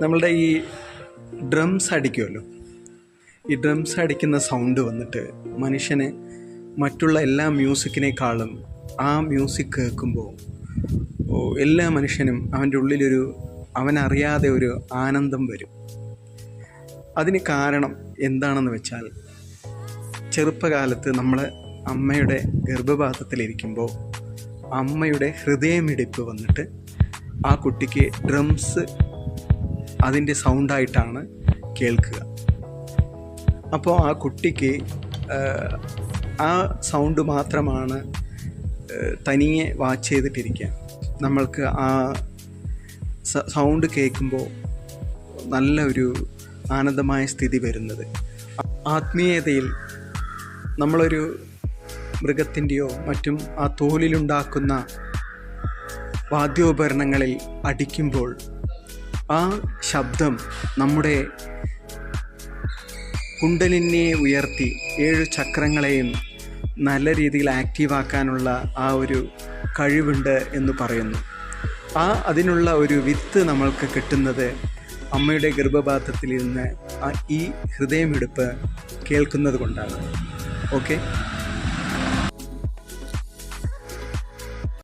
നമ്മളുടെ ഈ ഡ്രംസ് അടിക്കുമല്ലോ. ഈ ഡ്രംസ് അടിക്കുന്ന സൗണ്ട് വന്നിട്ട് മനുഷ്യന് മറ്റുള്ള എല്ലാ മ്യൂസിക്കിനേക്കാളും ആ മ്യൂസിക് കേൾക്കുമ്പോൾ എല്ലാ മനുഷ്യനും അവന്റെ ഉള്ളിലൊരു അവനറിയാതെ ഒരു ആനന്ദം വരും. അതിന് കാരണം എന്താണെന്ന് വെച്ചാൽ ചെറുപ്പകാലത്ത് നമ്മൾ അമ്മയുടെ ഗർഭപാത്രത്തിലിരിക്കുമ്പോൾ അമ്മയുടെ ഹൃദയമിടിപ്പ് വന്നിട്ട് ആ കുട്ടിക്ക് ഡ്രംസ് അതിന്റെ സൗണ്ടായിട്ടാണ് കേൾക്കുക. അപ്പോൾ ആ കുട്ടിക്ക് ആ സൗണ്ട് മാത്രമാണ് തനിയെ വാച്ച് ചെയ്തിട്ടിരിക്കുക. നമ്മൾക്ക് ആ സൗണ്ട് കേൾക്കുമ്പോൾ നല്ല ഒരു ആനന്ദമായ സ്ഥിതി വരുന്നത്. ആത്മീയതയിൽ നമ്മളൊരു മൃഗത്തിന്റെയോ മറ്റും ആ തോലിലുണ്ടാക്കുന്ന വാദ്യോപകരണങ്ങളിൽ അടിക്കുമ്പോൾ ആ ശബ്ദം നമ്മുടെ കുണ്ടലിനെ ഉയർത്തി ഏഴ് ചക്രങ്ങളെയും നല്ല രീതിയിൽ ആക്റ്റീവാക്കാനുള്ള ആ ഒരു കഴിവുണ്ട് എന്ന് പറയുന്നു. ആ അതിനുള്ള ഒരു വിത്ത് നമ്മൾക്ക് കിട്ടുന്നത് അമ്മയുടെ ഗർഭപാത്രത്തിൽ ഇരുന്ന് ഈ ഹൃദയമെടുപ്പ് കേൾക്കുന്നത് കൊണ്ടാണ് ഓക്കെ?